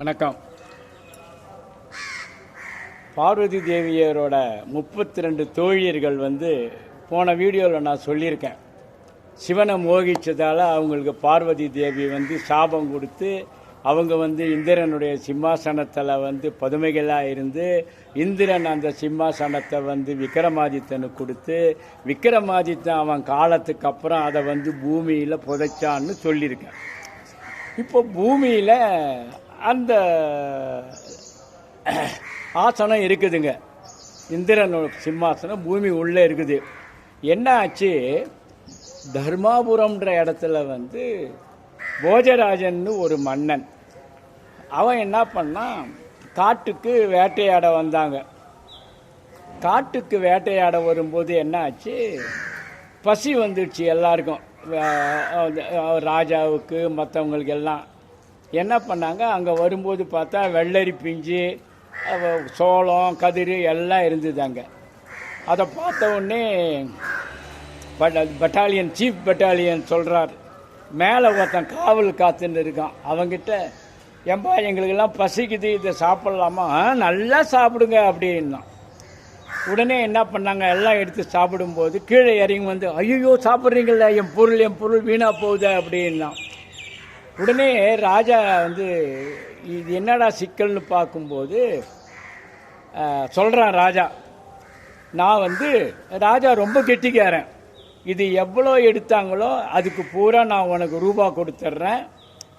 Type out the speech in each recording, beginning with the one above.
வணக்கம். பார்வதி தேவியரோட முப்பத்தி ரெண்டு தோழியர்கள் வந்து போன வீடியோவில் நான் சொல்லியிருக்கேன். சிவனை மோகிச்சதால் அவங்களுக்கு பார்வதி தேவி வந்து சாபம் கொடுத்து அவங்க வந்து இந்திரனுடைய சிம்மாசனத்தில் வந்து பதுமைகளாக இருந்து இந்திரன் அந்த சிம்மாசனத்தை வந்து விக்ரமாதித்தனுக்கு கொடுத்து விக்ரமாதித்தன் அவன் காலத்துக்கு அப்புறம் அதை வந்து பூமியில் புதைச்சான்னு சொல்லியிருக்கேன். இப்போ பூமியில் அந்த ஆசனம் இருக்குதுங்க. இந்திரன் சிம்மாசனம் பூமி உள்ளே இருக்குது. என்ன ஆச்சு? தர்மாபுரம்ன்ற இடத்துல வந்து போஜராஜன்னு ஒரு மன்னன். அவன் என்ன பண்ணான் காட்டுக்கு வேட்டையாட வந்தாங்க. காட்டுக்கு வேட்டையாட வரும்போது என்ன ஆச்சு? பசி வந்துடுச்சு எல்லாருக்கும். ராஜாவுக்கு மற்றவங்களுக்கு எல்லாம் என்ன பண்ணாங்க? அங்கே வரும்போது பார்த்தா வெள்ளரி பிஞ்சு சோளம் கதிர் எல்லாம் இருந்தது அங்கே. அதை பார்த்த உடனே பட் பட்டாலியன் சீஃப் பட்டாலியன் சொல்கிறார் மேலே ஒருத்தன் காவல் காத்துன்னு இருக்கான். அவங்கிட்ட ஏம்பா எங்களுக்கெல்லாம் பசிக்குது இதை சாப்பிட்லாமா? நல்லா சாப்பிடுங்க அப்படின்னா உடனே என்ன பண்ணாங்க? எல்லாம் எடுத்து சாப்பிடும்போது கீழே இறங்கி வந்து ஐயோ சாப்பிட்றீங்களே என் பொருள் என் பொருள் வீணாக போகுது அப்படின்னா உடனே ராஜா வந்து இது என்னடா சிக்கல்னு பார்க்கும்போது சொல்கிறான் ராஜா நான் வந்து ராஜா ரொம்ப கெட்டிக்காரன். இது எவ்வளோ எடுத்தாங்களோ அதுக்கு பூரா நான் உனக்கு ரூபா கொடுத்துட்றேன்.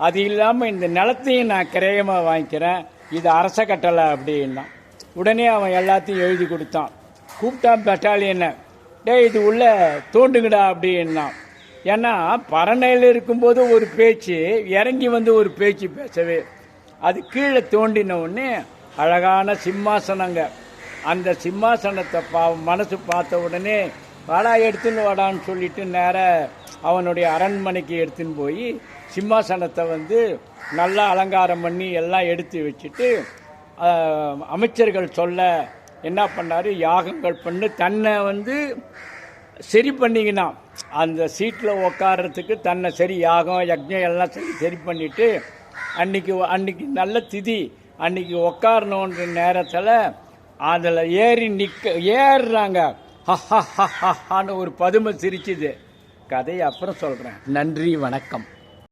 அது இல்லாமல் இந்த நிலத்தையும் நான் கிரயமாக வாங்கிக்கிறேன். இது அரச கட்டளை அப்படின்னா உடனே அவன் எல்லாத்தையும் எழுதி கொடுத்தான். கூப்பிட்டான் பெட்டாலியனை டேய் இது உள்ளே தோண்டுங்கடா அப்படின்னா ஏன்னா பரணையில் இருக்கும்போது ஒரு பேச்சு இறங்கி வந்து ஒரு பேச்சு பேசவே. அது கீழே தோண்டின உடனே அழகான சிம்மாசனங்க. அந்த சிம்மாசனத்தை பா மனசு பார்த்த உடனே வாடா எடுத்துன்னு வாடான்னு சொல்லிட்டு நேர அவனுடைய அரண்மனைக்கு எடுத்துன்னு போய் சிம்மாசனத்தை வந்து நல்லா அலங்காரம் பண்ணி எல்லாம் எடுத்து வச்சுட்டு அமைச்சர்கள் சொல்ல என்ன பண்ணார்? யாகங்கள் பண்ணி. தன்னை வந்து சரி பண்ணிக்கினான் அந்த சீட்டில் உக்காடுறதுக்கு தன்னை சரி யாகம் யஜ்ஞம் எல்லாம் சரி சரி பண்ணிவிட்டு அன்னைக்கு அன்னைக்கு நல்ல திதி அன்னைக்கு உட்காரணுன்ற நேரத்தில் அதில் ஏறி நிற்க ஏறுறாங்க ஹஹான்னு ஒரு பதுமை சிரிச்சுது கதையை அப்புறம் சொல்கிறேன் நன்றி வணக்கம்